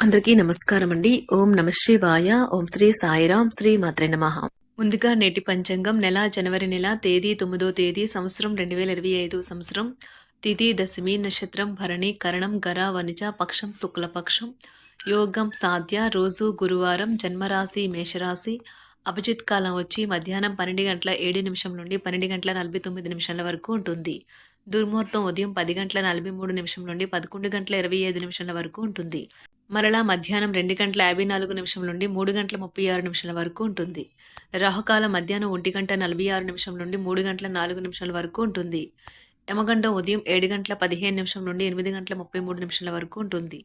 అందరికీ నమస్కారం అండి ఓం నమ శివాయ. ఓం శ్రీ సాయిరాం శ్రీ మాత్రే నమః. ముందుగా నేటి పంచాంగం. నెల జనవరి నెల తేదీ తొమ్మిదో తేదీ సంవత్సరం రెండు వేల ఇరవై ఐదు సంవత్సరం. తిథి దశమి నక్షత్రం భరణి కరణం గర వనిజ పక్షం శుక్లపక్షం. యోగం సాధ్య రోజు గురువారం జన్మరాశి మేషరాశి. అభిజిత్ కాలం వచ్చి మధ్యాహ్నం పన్నెండు గంటల ఏడు నిమిషం నుండి పన్నెండు గంటల నలభై తొమ్మిది నిమిషాల వరకు ఉంటుంది. దుర్ముహూర్తం ఉదయం పది గంటల నలభై మూడు నిమిషం నుండి పదకొండు గంటల ఇరవై ఐదు నిమిషాల వరకు ఉంటుంది. మరలా మధ్యాహ్నం రెండు గంటల యాభై నాలుగు నిమిషం నుండి మూడు గంటల ముప్పై ఆరు నిమిషాల వరకు ఉంటుంది. రాహుకాలం మధ్యాహ్నం ఒంటి గంట నలభై ఆరు నిమిషం నుండి మూడు గంటల నాలుగు నిమిషాల వరకు ఉంటుంది. యమగండం ఉదయం ఏడు గంటల పదిహేను నిమిషం నుండి ఎనిమిది గంటల ముప్పై మూడు నిమిషాల వరకు ఉంటుంది.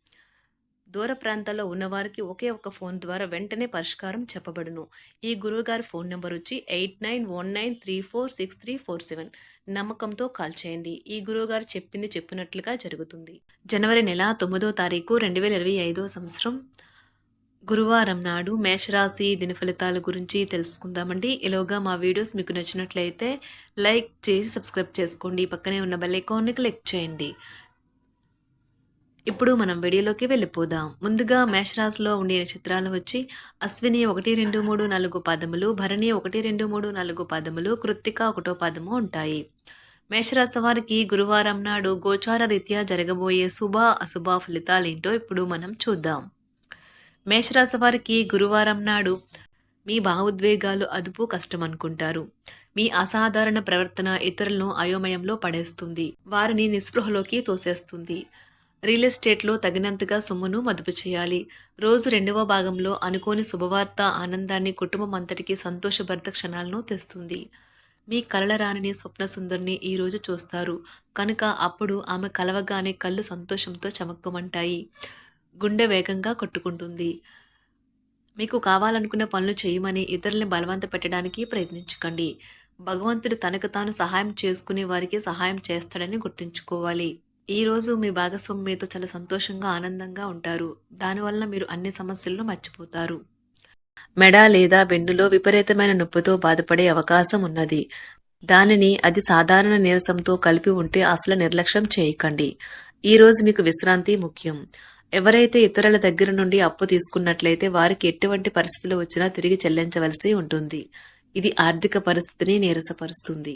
దూర ప్రాంతాల్లో ఉన్నవారికి ఒకే ఒక ఫోన్ ద్వారా వెంటనే పరిష్కారం చెప్పబడును. ఈ గురువుగారి ఫోన్ నెంబర్ వచ్చి eight nine one nine three four six three four seven. నమ్మకంతో కాల్ చేయండి. ఈ గురువుగారు చెప్పింది చెప్పినట్లుగా జరుగుతుంది. జనవరి నెల తొమ్మిదో తారీఖు రెండు వేల ఇరవై ఐదో సంవత్సరం. గురువారం నాడు మేషరాశి దిన ఫలితాల గురించి తెలుసుకుందామండి. ఇలాగా మా వీడియోస్ మీకు నచ్చినట్లయితే లైక్ చేసి సబ్స్క్రైబ్ చేసుకోండి. పక్కనే ఉన్న బెల్ ఐకాన్ని క్లిక్ చేయండి. ఇప్పుడు మనం వీడియోలోకి వెళ్ళిపోదాం. ముందుగా మేషరాశిలో ఉండే నక్షత్రాలు వచ్చి అశ్విని ఒకటి రెండు మూడు నాలుగు పదములు భరణి ఒకటి రెండు మూడు నాలుగు పదములు కృత్తిక ఒకటో పదము ఉంటాయి. మేషరాశి వారికి గురువారం నాడు గోచార రీత్యా జరగబోయే శుభ అశుభ ఫలితాలేంటో ఇప్పుడు మనం చూద్దాం. మేషరాశి వారికి గురువారం నాడు మీ భావోద్వేగాలు అదుపు కష్టం అనుకుంటారు. మీ అసాధారణ ప్రవర్తన ఇతరులను అయోమయంలో పడేస్తుంది. వారిని నిస్పృహలోకి తోసేస్తుంది. రియల్ ఎస్టేట్లో తగినంతగా సొమ్మును మదుపు చేయాలి. రోజు రెండవ భాగంలో అనుకోని శుభవార్త ఆనందాన్ని కుటుంబం అంతటికి సంతోషభరిత క్షణాలను తెస్తుంది. మీ కలల రాణిని స్వప్న సుందరిని ఈరోజు చూస్తారు. కనుక అప్పుడు ఆమె కలవగానే కళ్ళు సంతోషంతో చమక్కుమంటాయి. గుండె వేగంగా కొట్టుకుంటుంది. మీకు కావాలనుకున్న పనులు చేయమని ఇతరుల్ని బలవంత పెట్టడానికి ప్రయత్నించకండి. భగవంతుడు తనకు తాను సహాయం చేసుకునే వారికి సహాయం చేస్తాడని గుర్తుంచుకోవాలి. ఈరోజు మీ భాగస్వామి మీతో చాలా సంతోషంగా ఆనందంగా ఉంటారు. దానివల్ల మీరు అన్ని సమస్యలను మర్చిపోతారు. మెడ లేదా వెన్నులో విపరీతమైన నొప్పితో బాధపడే అవకాశం ఉన్నది. దానిని అది సాధారణ నీరసంతో కలిపి ఉంటే అసలు నిర్లక్ష్యం చేయకండి. ఈ రోజు మీకు విశ్రాంతి ముఖ్యం. ఎవరైతే ఇతరుల దగ్గర నుండి అప్పు తీసుకున్నట్లయితే వారికి ఎటువంటి పరిస్థితులు వచ్చినా తిరిగి చెల్లించవలసి ఉంటుంది. ఇది ఆర్థిక పరిస్థితిని నీరసపరుస్తుంది.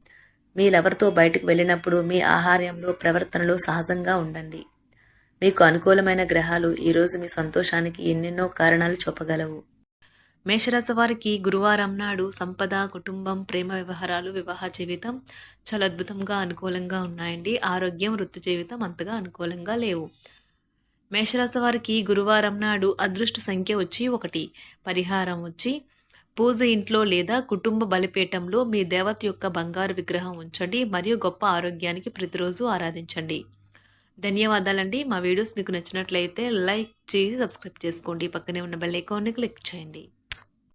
మీ లవర్తో బయటకు వెళ్ళినప్పుడు మీ ఆహార్యంలో ప్రవర్తనలో సహజంగా ఉండండి. మీకు అనుకూలమైన గ్రహాలు ఈరోజు మీ సంతోషానికి ఎన్నెన్నో కారణాలు చూపగలవు. మేషరాశి వారికి గురువారం నాడు సంపద కుటుంబం ప్రేమ వ్యవహారాలు వివాహ జీవితం చాలా అద్భుతంగా అనుకూలంగా ఉన్నాయండి. ఆరోగ్యం వృత్తి జీవితం అంతగా అనుకూలంగా లేవు. మేషరాశి వారికి గురువారం నాడు అదృష్ట సంఖ్య వచ్చి ఒకటి. పరిహారం వచ్చి పూజ ఇంట్లో లేదా కుటుంబ బలిపీఠంలో మీ దేవత యొక్క బంగారు విగ్రహం ఉంచండి మరియు గొప్ప ఆరోగ్యానికి ప్రతిరోజు ఆరాధించండి. ధన్యవాదాలండి. మా వీడియోస్ మీకు నచ్చినట్లయితే లైక్ చేసి సబ్స్క్రైబ్ చేసుకోండి. పక్కనే ఉన్న బెల్ ఐకాన్ని క్లిక్ చేయండి.